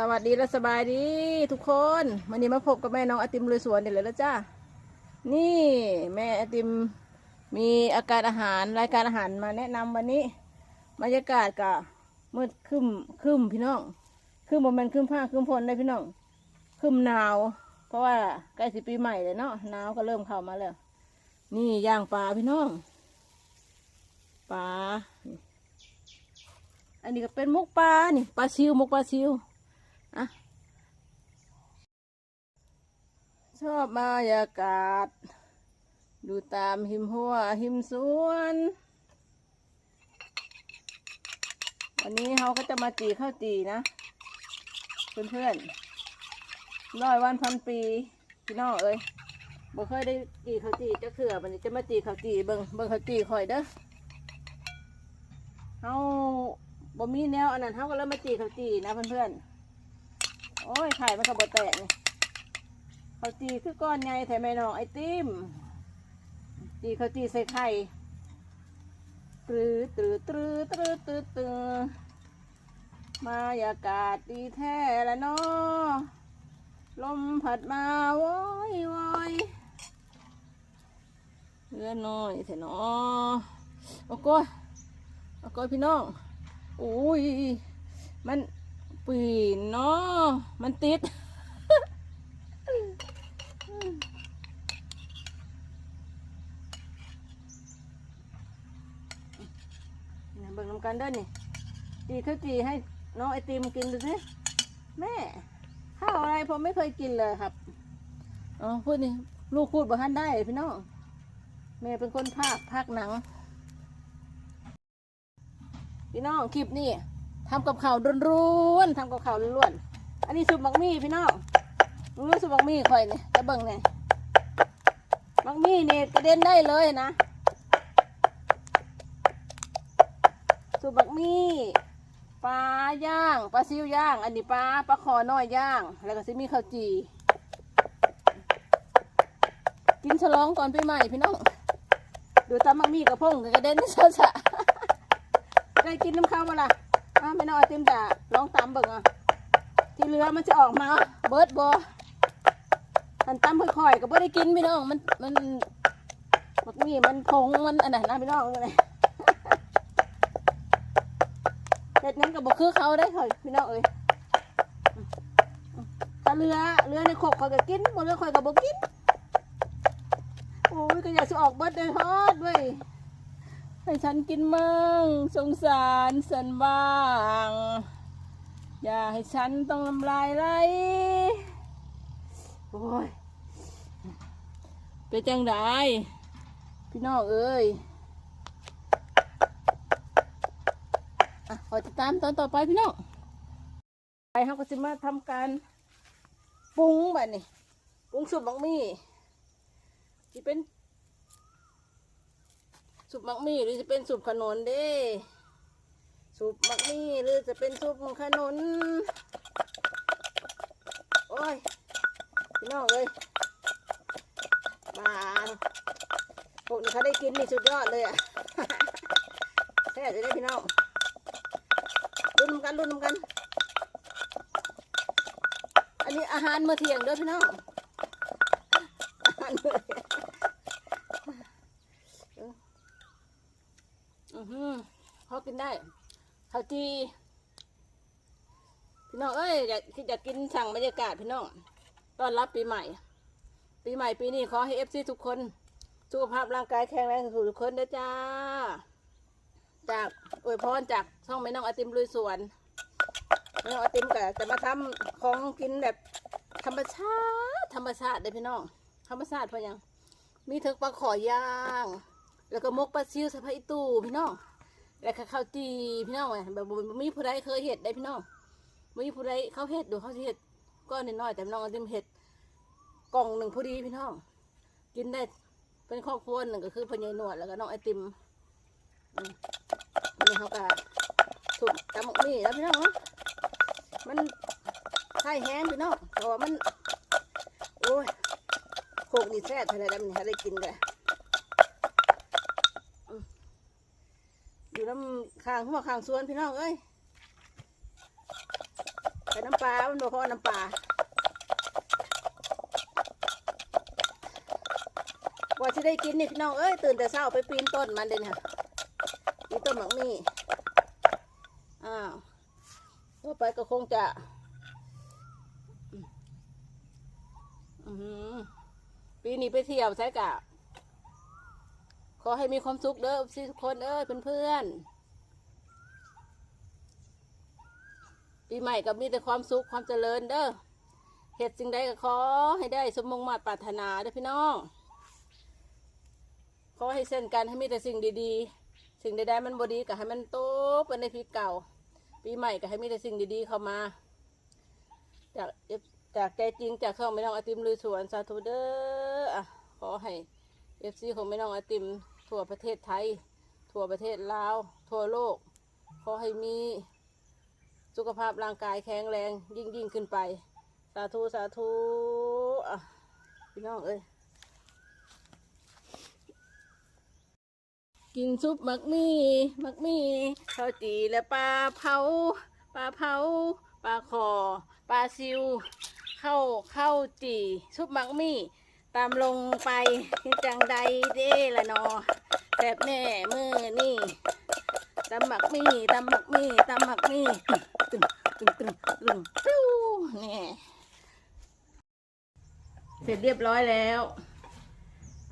สวัสดีและสบายดีทุกคนวันนี้มาพบกับแม่น้องไอติมลุยสวนเดี๋ยวเลยแล้วจ้านี่แม่ไอติมมีอาการอาหารรายการอาหารมาแนะนำวันนี้บรรยากาศกะมืดครึมครึมพี่น้องครึมบนมันครึมผ้าครึมพลได้พี่น้องครึมหนาว เพราะว่าใกล้สิปีใหม่เลยเนาะหนาวก็เริ่มเข้ามาแล้ว นี่ย่างปลาพี่น้องปลาอันนี้ก็เป็นมุกปลานี่ปลาซิวมุกปลาซิว อะชอบบรรยากาศ ดูตามหิมหัวหิมสวน วันนี้เขาก็จะมาจีข้าวจีนะเพื่อนๆร้อยวันพันปีพี่น้องเอ้ยบ่เคยได้จีข้าวจีจะเขื่อวันนี้จะมาจีข้าวจีเบิ่งเบิ่งข้าวจีคอยเด้อเขาบ่มีแนวอันนั้นเขาก็เลยมาจีข้าวจีนะเพื่อนๆ โอ้ยไข่มันก็บ่แตกนี่เขาวจีคือก้อนใหญ่แถมแม่น้องไอติมจีเขาวจีใส่ไข่ตรือตรือตรือตรือตรือตรือมายากาศดีแท้ละเนาะลมผัดมาโว้ยโว้ยเรือน้อยเถนาะโอ้โก้ยโอ้โก้ยพี่น้องอุ้ยมัน ปีนเนาะมันติด เบิ่งน้ำกันเด้อนี่จีข้าวจีให้น้องไอติมกินดูสิแม่ข้าวอะไรผมไม่เคยกินเลยครับอ๋อพูดนี่ลูกพูดบ่ทันได้พี่น้องแม่เป็นคนภาคภาคหนัง พี่น้องคลิปนี่ ทำกับข้าวร้วนๆทำกับข้าวล้วนๆอันนี้สุปมักมี่พี่น้องรู้สุปมักมี่คอยเนี่ยจะเบิ่งเนี่ยมักมี่เนี่ยกระเด็นได้เลยนะสุปมักมี่ปลาย่างปลาซิวย่าง อันนี้ปลาปลาคอน้อยย่าง แล้วก็สิมีข้าวจีกินฉลองก่อนปีใหม่พี่น้องดูตามมักมี่กับพงกระเด็นนี่ซะซะได้กินน้ำข้าวมาล่ะ อะไม่น้อยเต็มจ่ลองตามเบิ่งอะที่เรือมันจะออกมาเบิร์ดบออันตำค่อยๆก็ไม่ได้กินพี่น้องมันมันมันมีมันพงมันอันนั้นนะพี่น้องเลยเด็ดนั้นก็บอกคือเขาได้เลยพี่น้องเอ้ยถ้าเรือเรือในขบเขาก็กินบนเรือคอยก็บอกกินโอ้ยก็อยากจะออกเบิร์ดเลยทอดเว้ย ให้ฉันกินมั่งสงสารสันบ้าง อย่าให้ฉันต้องน้ำลายไหลโอ้ยเป็นจังไดพี่น้องเอ้ยอขอติดตามตอนต่อไปพี่น้องไปเขาก็จะมาทำการปรุงแบบนี้ปรุงสุปบักมี่ที่เป็น สุปมักมี่หรือจะเป็นสุปขนนเด้สุปมักมี่หรือจะเป็นสุปขนนโอ้ยพี่น้องเลยมาพวกนี้เขาได้กินนี่สุดยอดเลยอะแท้จะได้พี่น้องรุ่นกันรุ่นกัน อันนี้อาหารมื้อเที่ยงเด้อพี่น้องอาหารเมื้อเที่ยง อือหือพอกินได้ข้าวจีพี่น้องเอ้ยอยากอยากกินสั่งบรรยากาศพี่น้องต้อนรับปีใหม่ ปีใหม่ปีนี้ขอให้เอฟซีทุกคนสุขภาพร่างกายแข็งแรงสุขทุกคนเด้อจ้า จากอวยพรจากช่องแม่น้องอติมลุยสวนแม่น้องอติมก็จะมาทำของกินแบบธรรมชาติธรรมชาติเด้อพี่น้องธรรมชาติเพราะยังมีถึงปลาขอย่าง แล้วก็มกปลาซิวใส่ผ้าอีตู้พี่น้องแล้วก็ข้าวจีพี่น้องไงแบบมีผู้ใดเคยเห็ดได้พี่น้องมีผู้ใดเขาเห็ดดูเขาเห็ดก้อนน้อยแต่พี่น้องก็จะเห็ดกล่องหนึ่งพอดีพี่น้อง กินได้เป็นครอบครัวหนึ่งก็คือพญายหนวดแล้วก็น้องไอติมมันนี้เขาก็ถูกตำหมกนี่แล้วพี่น้องมันไข่แห้งพี่น้องเพราะว่ามัน โอ้ยโคกดีแซ่บเท่าไร่แล้วมันให้ได้กินเลย อยู่น้ำ ข้างหัวข้างสวนพี่น้องเอ้ยไปน้ำปลามันบอกว่าน้ำปลาว่าจะได้กินนี่พี่น้องเอ้ยตื่นแต่เช้าไปปีนต้นมันเด่นค่ะปีนต้นหมักมี่อ้าวต่อไปก็คงจะอปีนี้ไปเที่ยวใช่กะขอให้มีความสุขเด้อทุกคนเอ้ยเพื่อนๆ ปีใหม่ก็มีแต่ความสุขความเจริญเด้อเหตุสิ่งใดก็ขอให้ได้สมมงมาตรปรารถนาเด้อพี่น้องขอให้เส้นกันให้มีแต่สิ่งดีๆ สิ่งใดๆมันบดีก็ให้มันโตเป็นในปีเก่า ปีใหม่ก็ให้มีแต่สิ่งดีๆเข้ามา จากจากใจจริงจากเครื่องไม่น้องอติมลุยสวนสาธุเด้ออะขอให้เอฟซีของไม่น้องอติมทั่วประเทศไทย ทั่วประเทศลาว ทั่วโลก ขอให้มี สุขภาพร่างกายแข็งแรงยิ่งยิ่งขึ้นไป สาธุ สาธุพี่น้องเอ้ยกินซุปหมักมี่หมักมี่ข้าวจีและปลาเผาปลาเผาปลาคอปลาซิวข้าวข้าวจีซุปหมักมี่ ตามลงไปกินจังใดเด้ละนอแบบแน่มือนี่ตำหมักมี่ตำหมักมี่ตำหมักมี่ตึงตึงตึงตึงปิ้นี่เสร็จเรียบร้อยแล้ว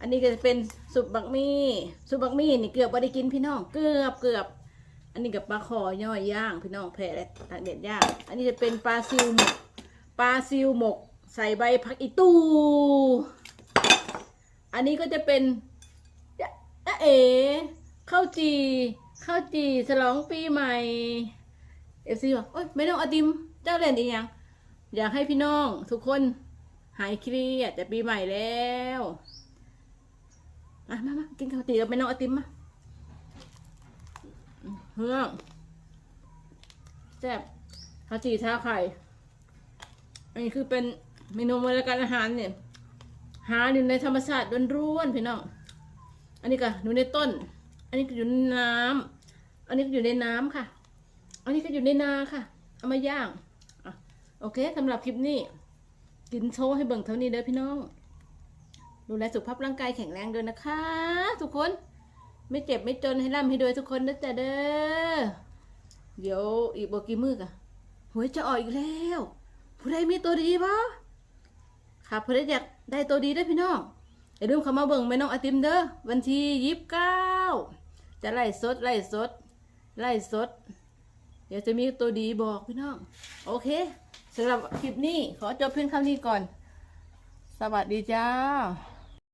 อันนี้ก็จะเป็นสุปบักมี่สุปบักมี่นี่เกือบไม่ได้กินพี่น้องเกือบเกือบอันนี้กับปลาคอย่อยย่างพี่น้องแผ่และตากเด็ดย่าง อันนี้จะเป็นปลาซิวหมกปลาซิวหมก ใส่ใบผักอีตู นนี้ก็จะเป็นจ๊ะเอ๋ข้าวจีข้าวจีฉลองปีใหม่เอฟซีบอกโอ๊ยไม่ต้องอติมเจ้าเล่นอีกอย่างอยากให้พี่น้องทุกคนหายเครียดจะปีใหม่แล้วมามามากินข้าวจีกับไม่น้องอติมมาเฮืองแซ่บข้าวจีท้าไข่อันนี้คือเป็นเมนูมื้อละการอาหารเนี่ย หาอยู่ในธรรมชาติล้วนๆพี่น้อง อันนี้ก็อยู่ในต้น อันนี้ก็อยู่ในน้ำอันนี้ก็อยู่ในน้ำค่ะ อันนี้ก็อยู่ในนาค่ะ เอามาย่างอโอเคสำหรับคลิปนี้ กินโชว์ให้เบิ่งเท่านี้เด้อพี่น้อง ดูแลสุขภาพร่างกายแข็งแรงด้วยนะคะ ทุกคน ไม่เจ็บไม่จนให้ร่ำให้รวยทุกคนนะจ๊ะเด้อ เดี๋ยวอีกบกี่มือกะหวยจะออกอีกแล้ว ผู้ใดมีตัวดีบ่ค่ะผู้ใดอยาก ได้ตัวดีได้พี่น้องอย่าลืมเข้ามาเบิ่งแม่น้องไอติมเด้อวันที่ยี่สิบเก้าจะไล่สดไล่สดไล่สด เดี๋ยวจะมีตัวดีบอกพี่น้อง โอเคสำหรับคลิปนี้ขอจบเพียงเท่านี้ก่อน สวัสดีจ้า